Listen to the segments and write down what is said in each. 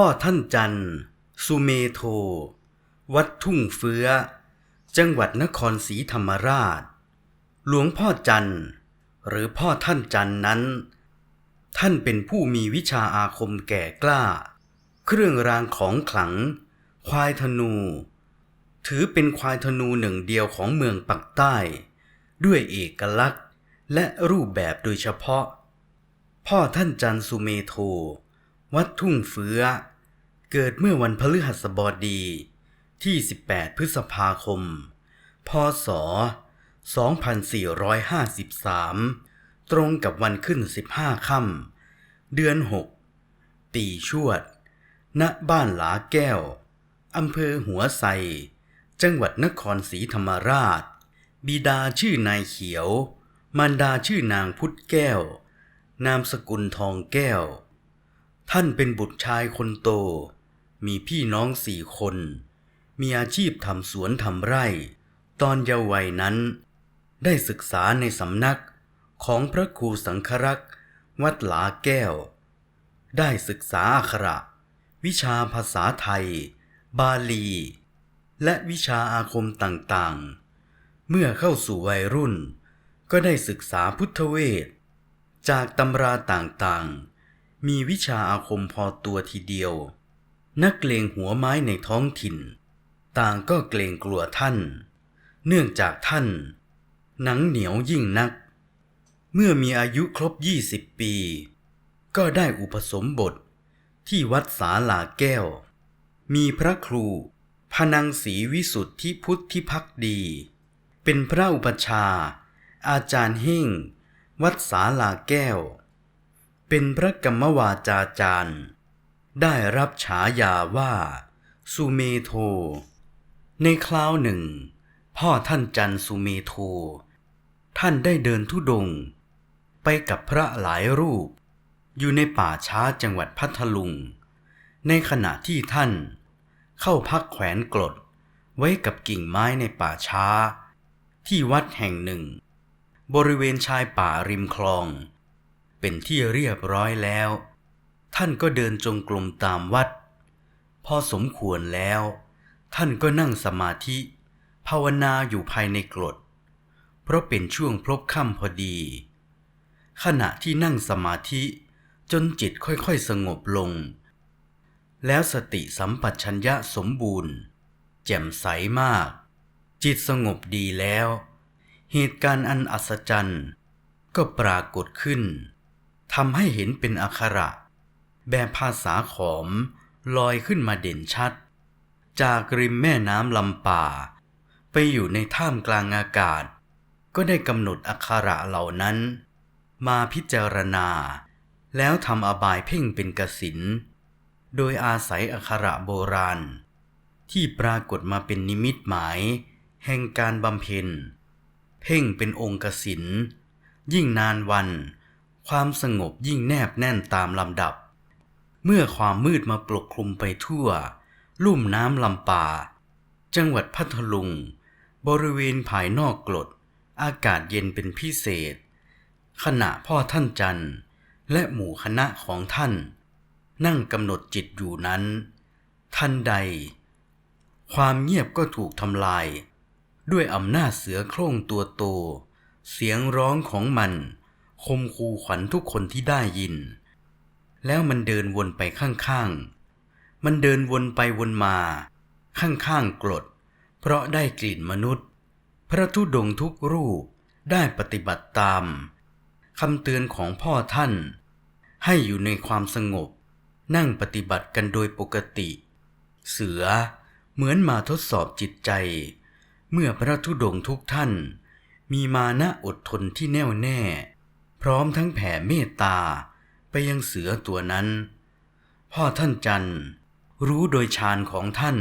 พ่อท่านจันสุเมโท วัดทุ่งเฟื้อ จังหวัดนครศรีธรรมราช หลวงพ่อจันหรือพ่อท่านจันนั้น ท่านเป็นผู้มีวิชาอาคมแก่กล้า เครื่องรางของขลัง ควายธนู ถือเป็นควายธนูหนึ่งเดียวของเมืองปักใต้ ด้วยเอกลักษณ์และรูปแบบโดยเฉพาะ พ่อท่านจันสุเมโท วัดทุ่งเฟื้อ เกิดเมื่อวันพฤหัสบดีที่ 18 พฤษภาคม พศ 2453 ตรงกับวันขึ้น 15 ค่ำเดือน 6 ปีชวด ณ บ้านหลาแก้ว อำเภอหัวไซ จังหวัดนครศรีธรรมราช บิดาชื่อนายเขียว มารดาชื่อนางพุทธแก้ว นามสกุลทองแก้ว ท่านเป็นบุตรชายคนโต มีพี่น้องสี่คน มีอาชีพทำสวนทำไร่ ตอนเยาว์วัยนั้น ได้ศึกษาในสำนักของพระครูสังครักษ์วัดหลาแก้ว ได้ศึกษาอักขระ วิชาภาษาไทย บาลี และวิชาอาคมต่างๆ เมื่อเข้าสู่วัยรุ่น ก็ได้ศึกษาพุทธเวท จากตำราต่างๆ มีวิชาอาคมพอตัวทีเดียว นักเลงหัวไม้ในท้องถิ่น ต่างก็เกรงกลัวท่าน เนื่องจากท่าน หนังเหนียวยิ่งนัก เมื่อมีอายุครบ20ปี ก็ได้อุปสมบทที่วัดสาลาแก้ว มีพระครูพนังศรีวิสุทธิพุทธิพักดี เป็นพระอุปชา อาจารย์เฮ่ง วัดสาลาแก้ว เป็นพระกรรมวาจาจารย์ ได้รับฉายาว่า สุเมโท ในคราวหนึ่ง พ่อท่านจันสุเมโท ท่านได้เดินทุดง ไปกับพระหลายรูป อยู่ในป่าช้าจังหวัดพัทลุง ในขณะที่ท่าน เข้าพักแขวนกรดไว้กับกิ่งไม้ในป่าช้า ที่วัดแห่งหนึ่ง บริเวณชายป่าริมคลอง เป็นที่เรียบร้อยแล้ว ท่านก็เดินจงกรมตามวัด พอสมควรแล้ว ท่านก็นั่งสมาธิ ภาวนาอยู่ภายในกรด เพราะเป็นช่วงพลบค่ำพอดี ขณะที่นั่งสมาธิจนจิตค่อยๆสงบลง แล้วสติสัมปชัญญะสมบูรณ์ แจ่มใสมาก จิตสงบดีแล้ว เหตุการณ์อันอัศจรรย์ก็ปรากฏขึ้น ทำให้เห็นเป็นอักขระ แบบภาษาขอมลอยขึ้นมาเด่นชัด จากริมแม่น้ำลำป่า ไปอยู่ในท่ามกลางอากาศ ก็ได้กำหนดอักขระเหล่านั้น มาพิจารณา แล้วทำอบายเพ่งเป็นกสินโดยอาศัยอักขระโบราณ ที่ปรากฏมาเป็นนิมิตหมาย แห่งการบำเพ็ญ เพ่งเป็นองค์กสินยิ่งนานวัน ความสงบยิ่งแนบแน่นตามลำดับ เมื่อความมืดมาปกคลุมไปทั่ว ลุ่มน้ำลำป่าจังหวัดพัทลุง บริเวณภายนอกกรดอากาศเย็นเป็นพิเศษ ขณะพ่อท่านจันและหมู่คณะของท่าน นั่งกำหนดจิตอยู่นั้นทันใด ความเงียบก็ถูกทำลาย ด้วยอำนาจเสือโคร่งตัวโต เสียงร้องของมัน คมคูขวัญทุกคนที่ได้ยิน แล้วมันเดินวนไปข้างๆ มันเดินวนไปวนมา ข้างๆกรด เพราะได้กลิ่นมนุษย์ พระธุดงทุกรูปได้ปฏิบัติตามคำเตือนของพ่อท่าน ให้อยู่ในความสงบ นั่งปฏิบัติกันโดยปกติ เสือเหมือนมาทดสอบจิตใจ เมื่อพระธุดงทุกท่าน มีมานะอดทนที่แน่วแน่ ร้อมทั้งแผ่เมตตาไปยังเสือตัวนั้น พ่อท่านจันรู้โดยฌานของท่าน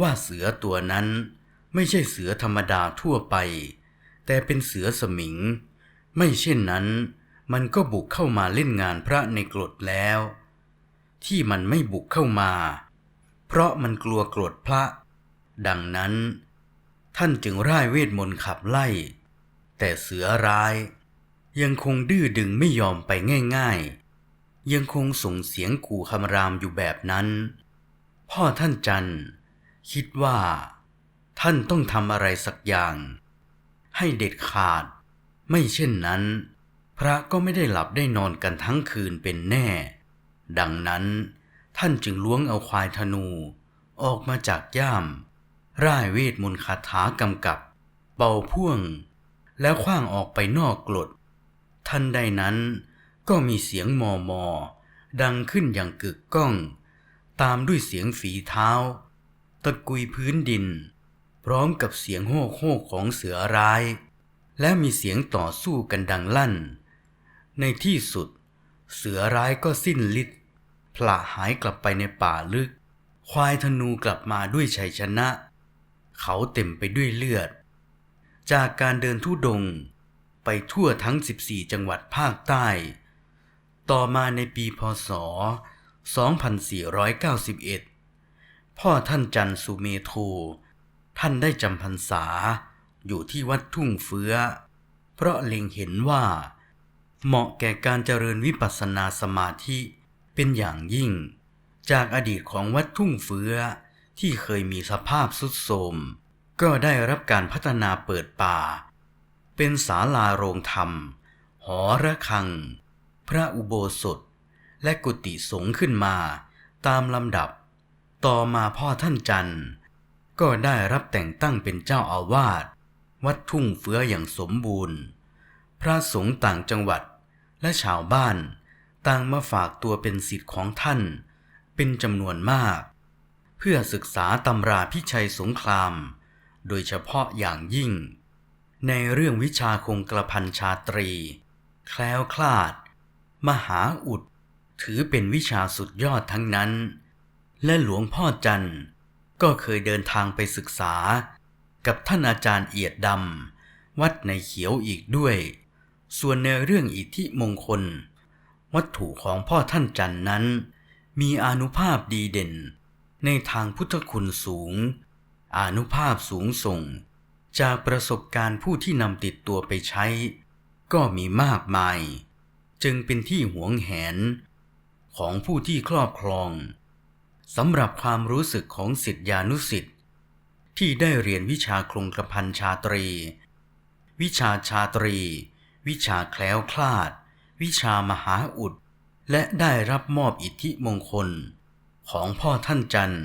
ว่าเสือตัวนั้นไม่ใช่เสือธรรมดาทั่วไป แต่เป็นเสือสมิง ไม่เช่นนั้น มันก็บุกเข้ามาเล่นงานพระในกรดแล้ว ที่มันไม่บุกเข้ามา เพราะมันกลัวกรธพระ ดังนั้น ท่านจึงร่ายเวทมนต์ขับไล่ แต่เสือร้าย ยังคงดื้อดึงไม่ยอมไปง่ายยังคงส่งเสียงกู่คำรามอยู่แบบนั้น พ่อท่านจันคิดว่า ท่านต้องทำอะไรสักอย่าง ให้เด็ดขาด ไม่เช่นนั้น พระก็ไม่ได้หลับได้นอนกันทั้งคืนเป็นแน่ ดังนั้นท่านจึงล้วงเอาควายธนู ออกมาจากย่าม ร่ายเวทมนต์คาถากำกับ เป่าพ่วง แล้วคว้างออกไปนอกกรด ทันใดนั้นก็มีเสียงมอมอดังขึ้นอย่างกึกก้อง ตามด้วยเสียงฝีเท้า ตะกุยพื้นดิน พร้อมกับเสียงโห่โหของเสือร้าย และมีเสียงต่อสู้กันดังลั่น ในที่สุด เสือร้ายก็สิ้นฤทธิ์พละหายกลับไปในป่าลึก ควายธนูกลับมาด้วยชัยชนะ เขาเต็มไปด้วยเลือด จากการเดินทุดง ไปทั่วทั้ง 14 จังหวัดภาคใต้ ต่อมาในปีพศ 2491 พ่อท่านจันสุเมโท ท่านได้จำพรรษาอยู่ที่วัดทุ่งเฟื้อ เพราะเล็งเห็นว่า เหมาะแก่การเจริญวิปัสสนาสมาธิเป็นอย่างยิ่ง จากอดีตของวัดทุ่งเฟื้อที่เคยมีสภาพสุดโทรมก็ได้รับการพัฒนาเปิดป่า เป็นศาลาโรงธรรม หอระฆัง พระอุโบสถ และกุฏิสงฆ์ขึ้นมา ตามลำดับ ต่อมาพ่อท่านจันทร์ ก็ได้รับแต่งตั้งเป็นเจ้าอาวาส วัดทุ่งเฟื้ออย่างสมบูรณ์ พระสงฆ์ต่างจังหวัดและชาวบ้าน ต่างมาฝากตัวเป็นศิษย์ของท่าน เป็นจำนวนมาก เพื่อศึกษาตำราพิชัยสงคราม โดยเฉพาะอย่างยิ่ง ในเรื่องวิชาคงกระพันชาตรี แคล้วคลาด มหาอุด ถือเป็นวิชาสุดยอดทั้งนั้น และหลวงพ่อจันทร์ก็เคยเดินทางไปศึกษา กับท่านอาจารย์เอียดดำ วัดในเขียวอีกด้วย ส่วนในเรื่องอิทธิมงคล วัตถุของพ่อท่านจันทร์นั้น มีอนุภาพดีเด่น ในทางพุทธคุณสูง อนุภาพสูงส่ง จากประสบการณ์ผู้ที่นำติดตัวไปใช้ ก็มีมากมาย จึงเป็นที่หวงแหน ของผู้ที่ครอบครองสำหรับความรู้สึกของสิทธิานุสิทธิ์ที่ได้เรียนวิชาคลุงกระพันชาตรี วิชาชาตรี วิชาแคล้วคลาด วิชามหาอุด และได้รับมอบอิทธิมงคล ของพ่อท่านจัน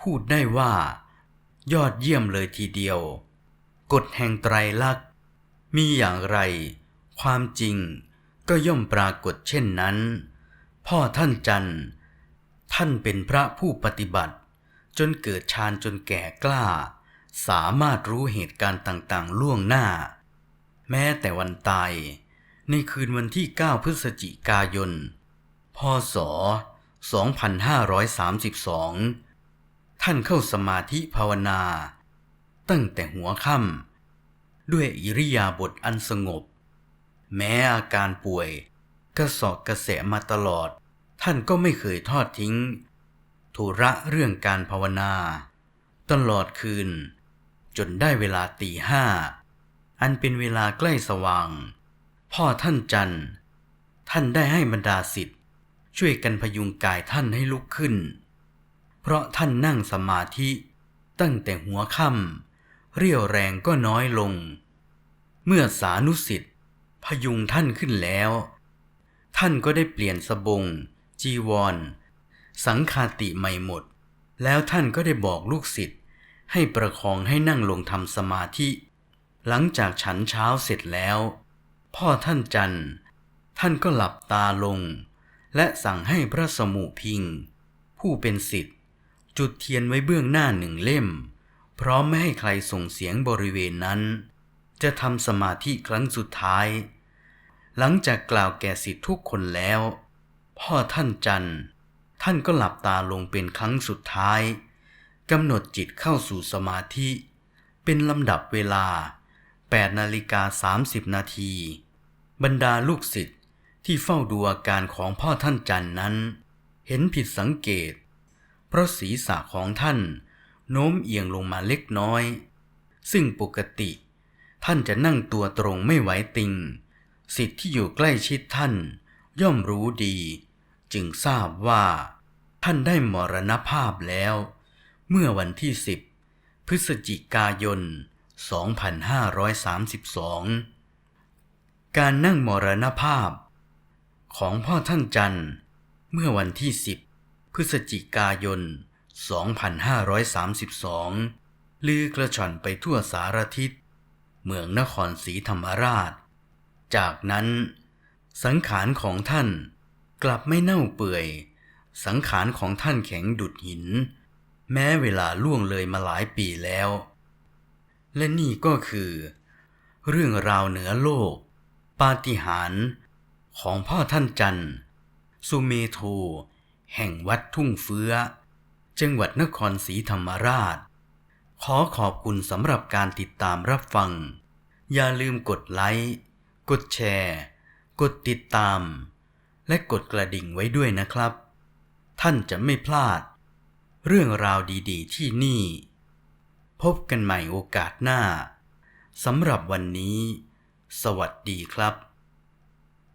พูดได้ว่า ยอดเยี่ยมเลยทีเดียว กฎแห่งไตรลักษณ์มีอย่างไร ความจริงก็ย่อมปรากฏเช่นนั้น พ่อท่านจันทร์ท่านเป็นพระผู้ปฏิบัติ จนเกิดฌานจนแก่กล้า สามารถรู้เหตุการณ์ต่างๆ ล่วงหน้า แม้แต่วันตาย ในคืนวันที่ 9 พฤศจิกายน พศ 2532 ท่านเข้าสมาธิภาวนา ตั้งแต่หัวค่ำด้วยอิริยาบถอันสงบ แม้อาการป่วยกระสอบกระแสมาตลอด ท่านก็ไม่เคยทอดทิ้งธุระเรื่องการภาวนา ตลอดคืน จนได้เวลาตีห้า อันเป็นเวลาใกล้สว่าง พ่อท่านจันท่านได้ให้บรรดาสิทธิ์ช่วยกันพยุงกายท่านให้ลุกขึ้น เพราะท่านนั่งสมาธิตั้งแต่หัวค่ำ เรี่ยวแรงก็น้อยลง เมื่อสานุสิทธิ์พยุงท่านขึ้นแล้ว ท่านก็ได้เปลี่ยนสบง จีวร สังคาติใหม่หมด แล้วท่านก็ได้บอกลูกศิษย์ให้ประคองให้นั่งลงทำสมาธิ หลังจากฉันเช้าเสร็จแล้ว พ่อท่านจันท่านก็หลับตาลง และสั่งให้พระสมุพิง ผู้เป็นศิษย์จุดเทียนไว้เบื้องหน้าหนึ่งเล่ม พร้อมไม่ให้ใครส่งเสียงบริเวณนั้น จะทำสมาธิครั้งสุดท้าย หลังจากกล่าวแก่ศิษย์ทุกคนแล้ว พ่อท่านจันท่านก็หลับตาลงเป็นครั้งสุดท้ายกำหนดจิตเข้าสู่สมาธิ เป็นลำดับเวลา8นาฬิกา30 นาที บรรดาลูกศิษย์ที่เฝ้าดูอาการของพ่อท่านจันนั้น เห็นผิดสังเกต เพราะศีรษะของท่าน โน้มเอียงลงมาเล็กน้อย ซึ่งปกติ ท่านจะนั่งตัวตรงไม่ไหวติง สิทธิ์ที่อยู่ใกล้ชิดท่าน ย่อมรู้ดี จึงทราบว่า ท่านได้มรณภาพแล้ว เมื่อวันที่10พฤศจิกายน 2532 การนั่งมรณภาพ ของพ่อท่านจันทร์เมื่อวันที่10พฤศจิกายน 2532 ลือกระชอนไปทั่วสารทิศ เมืองนครศรีธรรมราช จากนั้น สังขารของท่านกลับไม่เน่าเปื่อย สังขารของท่านแข็งดุดหิน แม้เวลาล่วงเลยมาหลายปีแล้ว และนี่ก็คือ เรื่องราวเหนือโลก ปาฏิหาริย์ของพ่อท่านจันทร์สุเมโทแห่งวัดทุ่งเฟื้อ จังหวัดนครศรีธรรมราช ขอขอบคุณสำหรับการติดตามรับฟัง อย่าลืมกดไลค์ กดแชร์ กดติดตาม และกดกระดิ่งไว้ด้วยนะครับ ท่านจะไม่พลาด เรื่องราวดีๆ ที่นี่ พบกันใหม่โอกาสหน้าสำหรับวันนี้ สวัสดีครับ